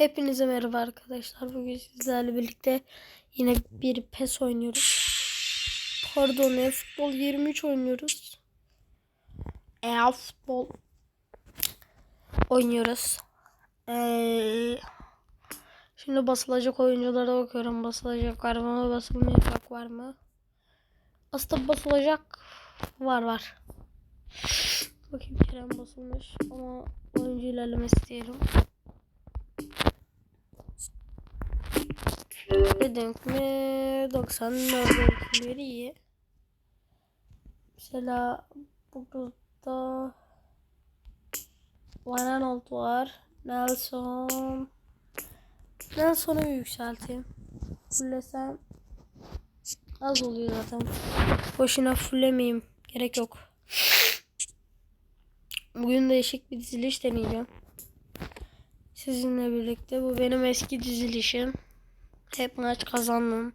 Hepinize merhaba arkadaşlar. Bugün sizlerle birlikte yine bir PES oynuyoruz. Pardon, e-futbol 23 oynuyoruz. E-futbol oynuyoruz. Ee, şimdi basılacak oyunculara bakıyorum. Basılacak var mı? Basılmayacak var mı? Aslında basılacak var var. Bakayım Kerem basılmış ama oyuncu ilerlemesi istiyorum. Dedik mi 94 ölçüleri iyi. Mesela burada Van Aanholt var. Nelson. Nelson'u yükselteyim. Fullesem az oluyor zaten. Boşuna fullemeyeyim. Gerek yok. Bugün değişik bir diziliş deneyeceğim. Sizinle birlikte. Bu benim eski dizilişim. Hep maç kazandım.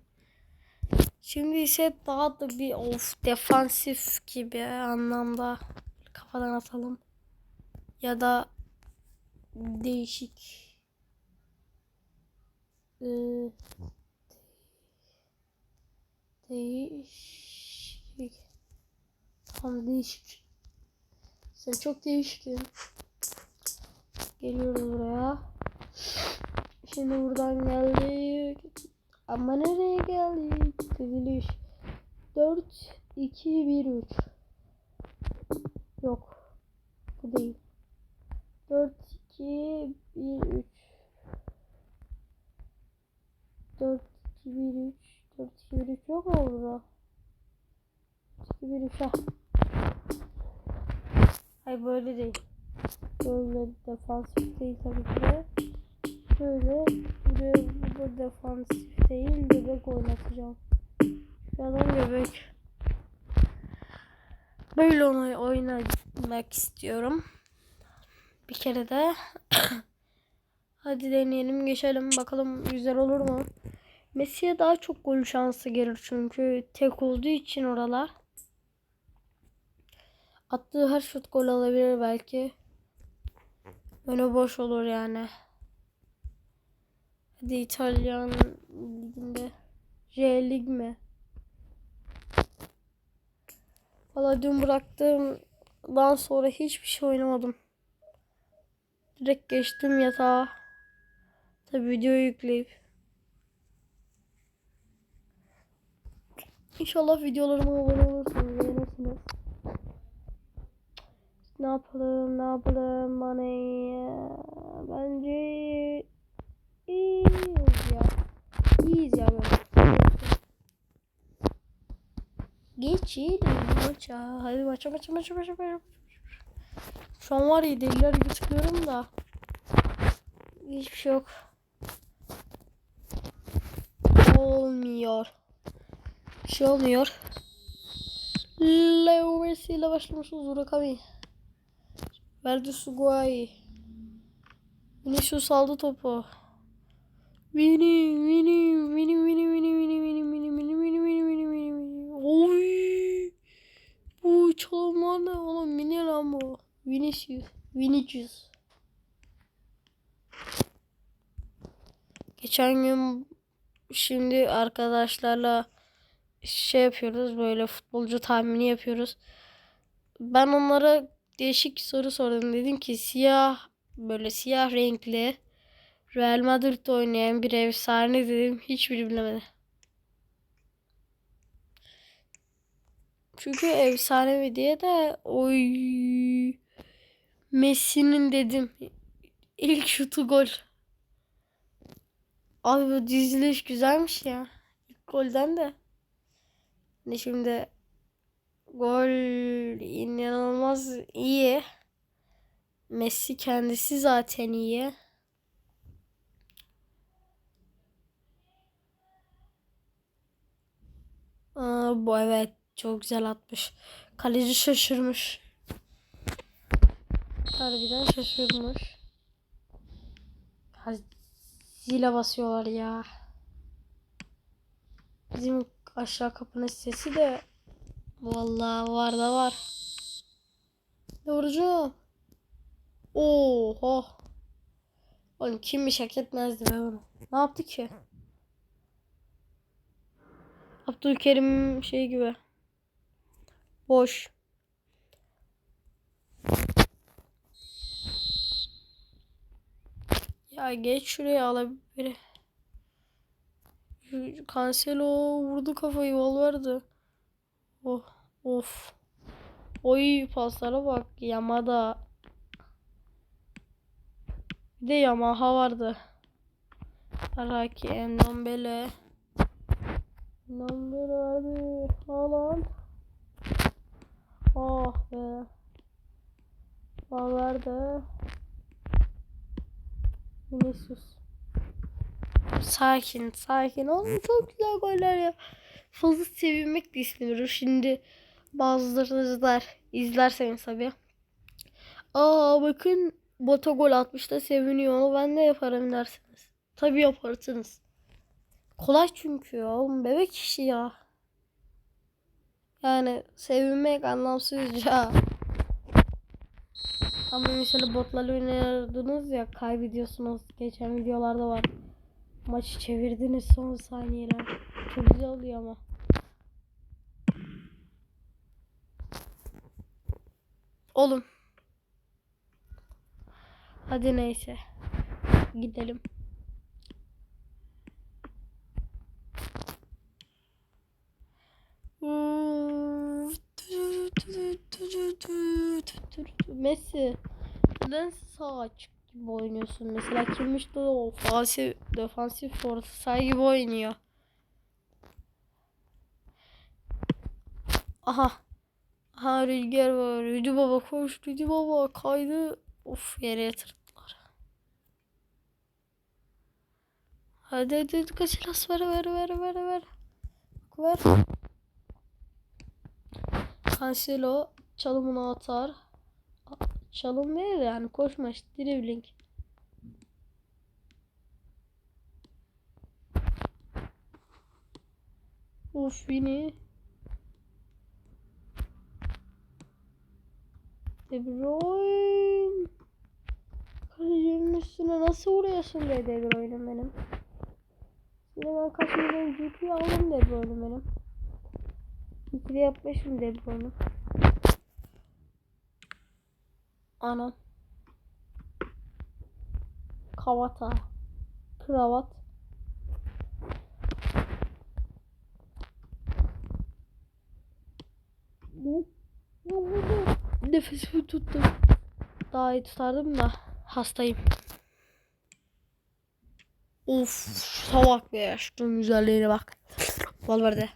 Şimdi ise daha da bir of defansif gibi anlamda kafadan atalım. Ya da değişik ee, değişik tam değişik sen çok değişkin geliyoruz buraya Şimdi buradan geldik. Ama nereye geldik? Diziliş. 4, 2, 1, 3. Yok. Bu değil. 4, 2, 1, 3. 4, 2, 1, 3. 4, 2, 1, 3 yok mu burada? 2, 1, 3 ha. Hayır böyle değil. Böyle defansif değil tabii ki de. Burada defansif değil bebek oynatacağım. Adam bebek. Böyle onu oynamak istiyorum. Bir kere de hadi deneyelim geçelim bakalım güzel olur mu? Messi'ye daha çok gol şansı gelir çünkü tek olduğu için oralar. Attığı her şut gol alabilir belki. Öne boş olur yani. Hadi İtalyan liginde. J lig mi? Valla dün bıraktığımdan sonra hiçbir şey oynamadım. Direkt geçtim yatağa. Tabi videoyu yükleyip. İnşallah videolarıma abone olursunuz, beğenirsiniz. Ne yapalım, ne yapalım bana ya. Bence İyiyiz ya. İyiyiz ya böyle. Geçelim maça. Hadi maça maça maça maça maça. Şu an var ya deliler gibi tıklıyorum da. Hiçbir şey yok. Olmuyor. Bir şey olmuyor. Leo Messi ile başlamışız Urakami. Verdi Suguay. Vinicius aldı topu. Vini, Vini, Vini, Vini, Vini, Vini, Vini, Vini, Vini, Vini, Vini, Vini, Vini, Vini. Oy! Bu çalma ne oğlum? Mini lan bu. Vinicius. Vinicius. Geçen gün şimdi arkadaşlarla şey yapıyoruz böyle futbolcu tahmini yapıyoruz. Ben onlara değişik soru sordum. Dedim ki siyah böyle siyah renkli Real Madrid'de oynayan bir efsane dedim. Hiçbiri bilemedi. Çünkü efsane mi diye de oy Messi'nin dedim. İlk şutu gol. Abi bu diziliş güzelmiş ya. İlk golden de. Ne şimdi gol inanılmaz iyi. Messi kendisi zaten iyi. Aa, bu evet çok güzel atmış. Kaleci şaşırmış. Harbiden şaşırmış. Zile basıyorlar ya. Bizim aşağı kapının sesi de vallahi var da var. Yorucu. Oho. Oğlum kimmiş hak etmezdi be onu. Ne yaptı ki? Abdülkerim şey gibi. Boş. Ya geç şuraya alabilir. Cancelo vurdu kafayı Valverde. Oh of. Oy paslara bak. Yamada. Bir de Yamaha vardı. Araki Endombele. Endombele vardı. Haaland. Oh be. Valverde. Vinicius. Sakin, sakin. Oğlum çok güzel goller ya. Fazla sevinmek de istemiyorum. Şimdi bazılarınız der, izlerseniz tabii. Aa bakın bota gol atmış da seviniyor. Onu ben de yaparım dersiniz. Tabii yaparsınız. Kolay çünkü ya. Oğlum bebek işi ya. Yani sevinmek anlamsızca. Ama mesela botlarla oynardınız ya kaybediyorsunuz. Geçen videolarda var. Maçı çevirdiniz son saniyeler. Çok güzel oluyor ama. Oğlum. Hadi neyse. Gidelim. Messi neden sağ açık gibi oynuyorsun? Mesela kimmiş de ofansif, defansif force sağ gibi oynuyor. Aha. Aha rüzgar var. Rüdü baba koş. Rüdü baba kaydı. Of yere yatırdılar. Hadi hadi hadi kaç las ver ver ver ver ver. Ver. Cancelo çalımını atar. Çalım değil yani koşma işte dribbling. Of Vini. De Bruyne. Kalecinin üstüne nasıl vuruyorsun be De Bruyne benim. Yine ben kaç milyon GP aldım De Bruyne benim. İkili yapmışım De Bruyne. Anam. Kavata. Kravat. Nefesimi tuttum. Daha iyi tutardım da hastayım. Of salak be şunun güzelliğine bak. Valverde.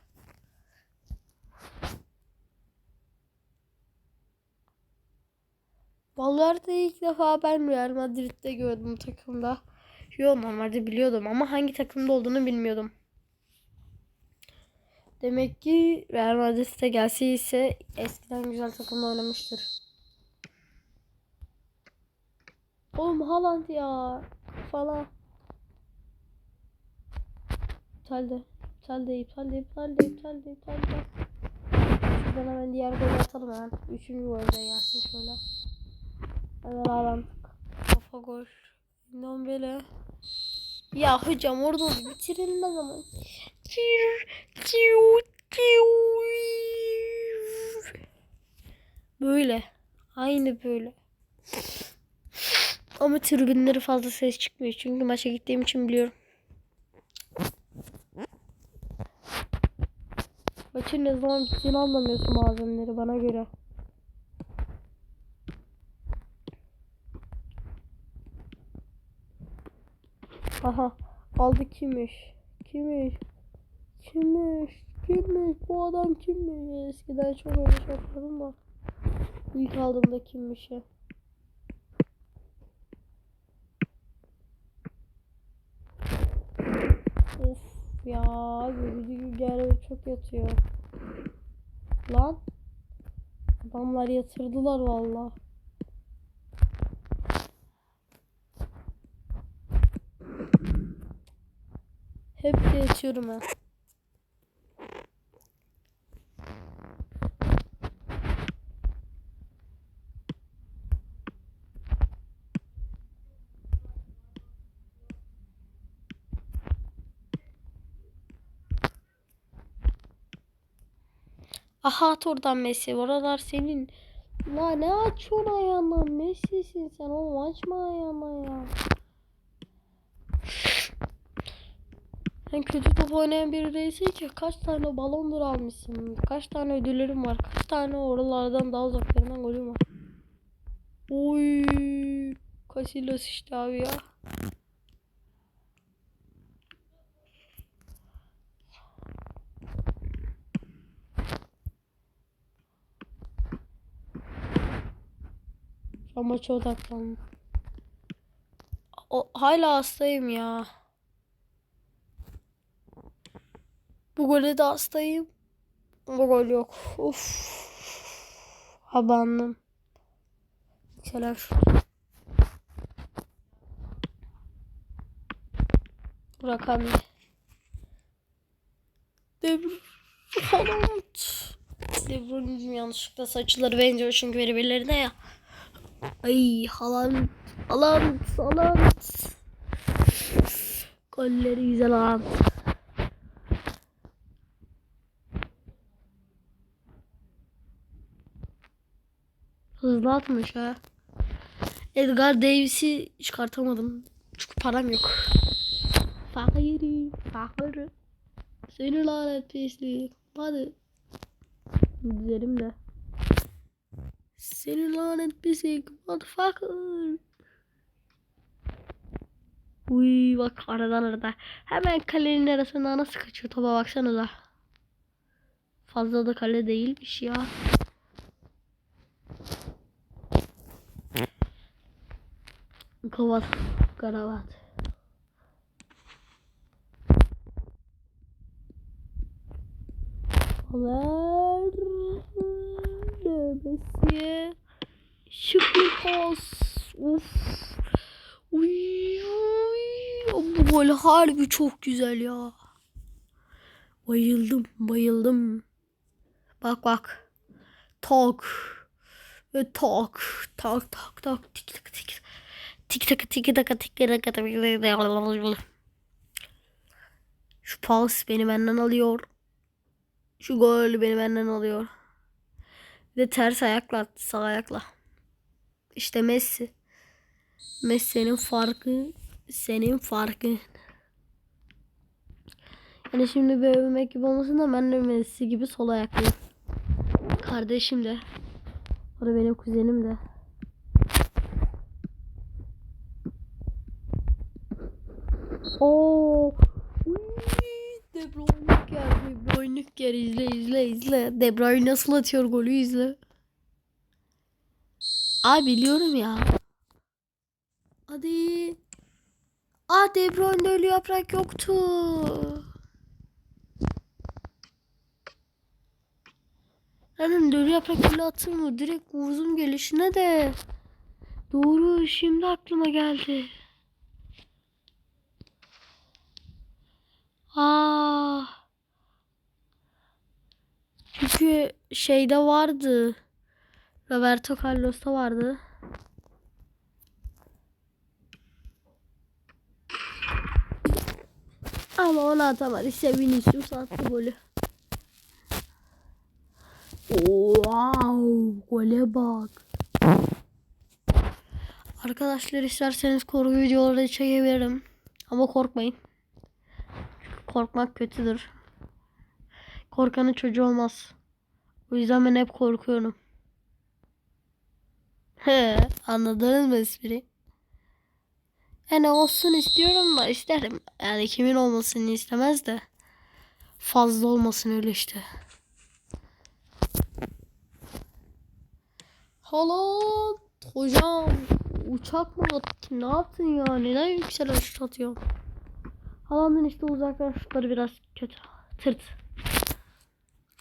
Valverde ilk defa ben Real Madrid'de gördüm takımda. Yo normalde biliyordum ama hangi takımda olduğunu bilmiyordum. Demek ki Real Madrid'e gelseyse eskiden güzel takımda oynamıştır. Oğlum Haaland ya falan. İptalde. İptalde, iptalde, iptalde, iptalde, iptalde. Şuradan hemen diğer golü atalım hemen. Üçüncü golde gelsin şöyle. Hemen Haaland. Kafa gol. Ndombele. Ya hocam orada bitirilmez ama. Böyle. Aynı böyle. Ama tribünleri fazla ses çıkmıyor. Çünkü maça gittiğim için biliyorum. Maçın ne zaman bittiğini anlamıyorsun malzemeleri bana göre. Aha aldı kimmiş? Kimmiş? Kimmiş? Kimmiş? Bu adam kimmiş? Eskiden çok öyle şey yapıyordum da. İlk aldığımda kimmiş ya? Of ya yürüdü gel çok yatıyor. Lan. Adamlar yatırdılar vallahi. Hep de ha. Aha at oradan Messi. Oralar senin. La ne aç oraya lan Messi'sin sen oğlum açma ayağına ya. Sen kötü top oynayan biri değilsin ki. Kaç tane balondur almışsın. Kaç tane ödüllerim var. Kaç tane oralardan daha uzaklarından golüm var. Oy. Casillas işte abi ya. Şu an maça odaklandım. O, hala hastayım ya. Bu gole de hastayım. Bu gol yok. Uf. Abandım. Selam şu. Rakami. De Bruyne. Haaland. De Bruyne'cim yanlışlıkla saçları benziyor çünkü birbirlerine ya. Ay Haaland. Haaland. Haaland. Golleri güzel Haaland. Hızlı atmış ha. Edgar Davis'i çıkartamadım. Çünkü param yok. Fakiri, fakiri. Seni lanet pislik. Hadi. Güzelim de. Seni lanet pislik. Motherfucker. Uy bak aradan arada. Hemen kalenin arasında nasıl kaçıyor topa baksanıza. Fazla da kale değilmiş ya. Kavat. Karavat. Haber. Nöbesiye. Şık bir pas. Uf. Uy. Bu gol harbi çok güzel ya. Bayıldım. Bayıldım. Bak bak. Tak. Ve tak. Tak tak tak. Tik tak tik. Tik tak tik tak tik tak tak. Şu pas beni benden alıyor. Şu gol beni benden alıyor. Bir de ters ayakla sağ ayakla. İşte Messi. Messi'nin farkı senin farkın. Yani şimdi bir övmek gibi olmasın da ben de Messi gibi sol ayaklıyım. Kardeşim de. O da benim kuzenim de. Oo. Uy, De Bruyne yer, De Yer. izle izle izle. De Bruyne nasıl atıyor golü izle. Ay biliyorum ya. Hadi. Aa De Bruyne'de ölü yaprak yoktu. Hemen ölü yaprak attım mı? Direkt vurdum gelişine de. Doğru şimdi aklıma geldi. Aa. Çünkü şeyde vardı. Roberto Carlos'ta vardı. Ama onu atamadı. İşte Vinicius attı golü. Wow, gole bak. Arkadaşlar isterseniz korku videoları çekebilirim. Ama korkmayın. Korkmak kötüdür. Korkanın çocuğu olmaz. O yüzden ben hep korkuyorum. He, anladınız mı espri? Yani olsun istiyorum da isterim. Yani kimin olmasını istemez de. Fazla olmasın öyle işte. Haaland hocam uçak mı attın? Ne yaptın ya? Neden yükselen şut atıyorsun? Haaland'ın işte uzaktan şutları biraz kötü. Tırt.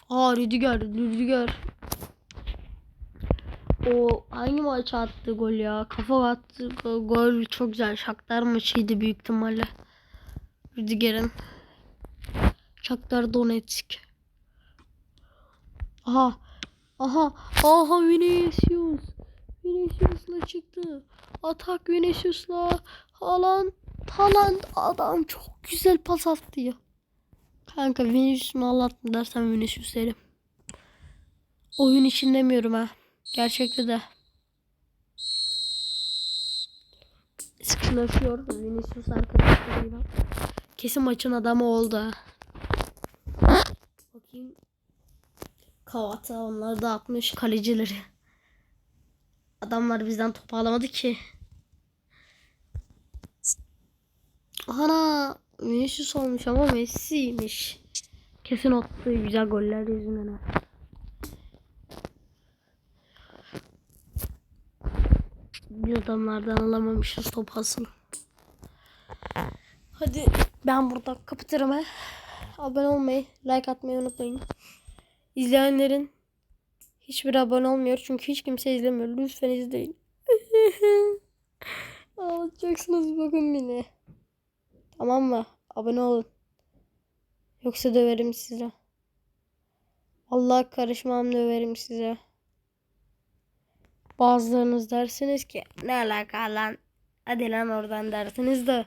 Aa Rüdiger, Rüdiger. O hangi maç attı gol ya? Kafa attı go- gol çok güzel. Shakhtar maçıydı büyük ihtimalle. Rüdiger'in. Shakhtar Donetsk. Aha. Aha. Aha Vinicius. Vinicius'la çıktı. Atak Vinicius'la. Haaland. Haaland adam çok güzel pas attı ya. Kanka Vinicius mu Allah dersen Vinicius derim. Oyun için demiyorum ha. Gerçekte de. Sıkılaşıyor Vinicius arkadaşlarıyla. Kesin maçın adamı oldu. Bakayım. Kavata onları da atmış kalecileri. Adamlar bizden top alamadı ki. Ana Vinicius olmuş ama Messi'ymiş. Kesin attığı güzel goller yüzünden. Bir adamlardan alamamışız top asıl. Hadi ben burada kapatırım he. Abone olmayı, like atmayı unutmayın. İzleyenlerin hiçbir abone olmuyor çünkü hiç kimse izlemiyor. Lütfen izleyin. Ağlatacaksınız bakın beni. Tamam mı? Abone olun. Yoksa döverim size. Allah karışmam döverim size. Bazılarınız dersiniz ki ne alaka lan? Hadi lan oradan dersiniz de.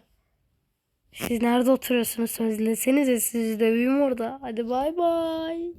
Siz nerede oturuyorsunuz? Sözlesenize sizi döveyim orada. Hadi bay bay.